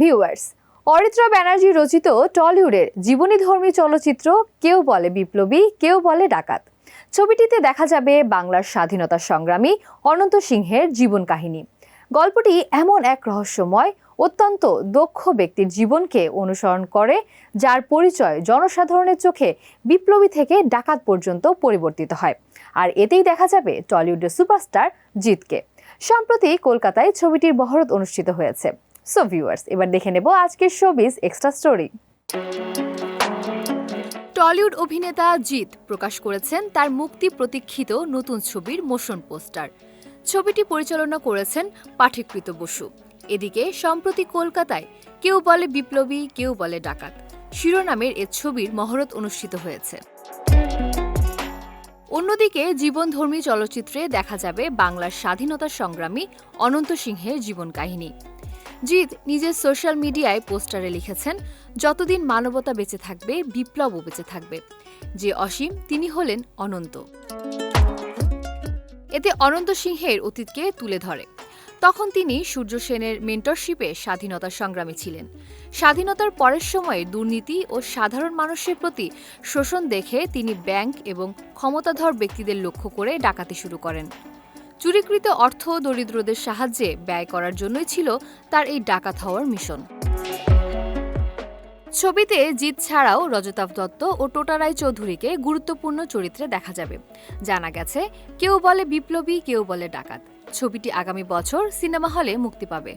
Viewers Aritra Banerjee রচিত টলিউডের জীবনীধর্মী চলচ্চিত্র কেউ বলে বিপ্লবী, কেউ বলে ডাকাত। ছবিটিতে দেখা যাবে বাংলার স্বাধীনতা সংগ্রামী অনন্ত সিংহের জীবন কাহিনী। গল্পটি এমন এক রহস্যময়, অত্যন্ত দক্ষ ব্যক্তির জীবনকে অনুসরণ করে, যার পরিচয় জনসাধারণের চোখে বিপ্লবী থেকে ডাকাত পর্যন্ত পরিবর্তিত হয়। আর এতেই দেখা যাবে টলিউডের সুপারস্টার জিতকে সম্প্রতি কলকাতায় ছবিটির বহরত অনুষ্ঠিত হয়েছে। সো ভিউয়ার্স এবার দেখে নেব আজকের শোবিজ এক্সট্রা স্টোরি টলিউড অভিনেতা জিৎ প্রকাশ করেছেন তার মুক্তি প্রতীক্ষিত নতুন ছবির মোশন পোস্টার। ছবিটি পরিচালনা করেছেন পাঠিকৃত বসু। এদিকে, সম্প্রতি কলকাতায় কেউ বলে বিপ্লবী, কেউ বলে ডাকাত। শিরোনামের এ ছবির মহরত অনুষ্ঠিত হয়েছে। অন্যদিকে, জীবনধর্মী চলচ্চিত্রে দেখা যাবে বাংলার স্বাধীনতা সংগ্রামী অনন্ত সিংহের জীবন কাহিনী। জিৎ নিজের সোশ্যাল মিডিয়ায় পোস্টারে লিখেছেন, যতদিন মানবতা বেঁচে থাকবে, বিপ্লবও বেঁচে থাকবে। যে অসীম, তিনি হলেন অনন্ত। এতে অনন্ত সিংহের অতীতকে তুলে ধরে। তখন তিনি সূর্য সেনের মেন্টরশিপে স্বাধীনতা সংগ্রামী ছিলেন। স্বাধীনতার পরের সময়ে দুর্নীতি ও সাধারণ মানুষের প্রতি শোষণ দেখে তিনি ব্যাংক এবং ক্ষমতাধর ব্যক্তিদের লক্ষ্য করে ডাকাতি শুরু করেন। চুরিকৃত অর্থ দরিদ্রদের সাহায্যে ব্যয় করার জন্যই ছিল তার এই ডাকাত হওয়ার মিশন। ছবিতে জিৎ ছাড়াও রজতাভ দত্ত ও টোটা রায় চৌধুরীকে গুরুত্বপূর্ণ চরিত্রে দেখা যাবে। জানা গেছে, কেউ বলে বিপ্লবী, কেউ বলে ডাকাত। ছবিটি আগামী বছর সিনেমা হলে মুক্তি পাবে।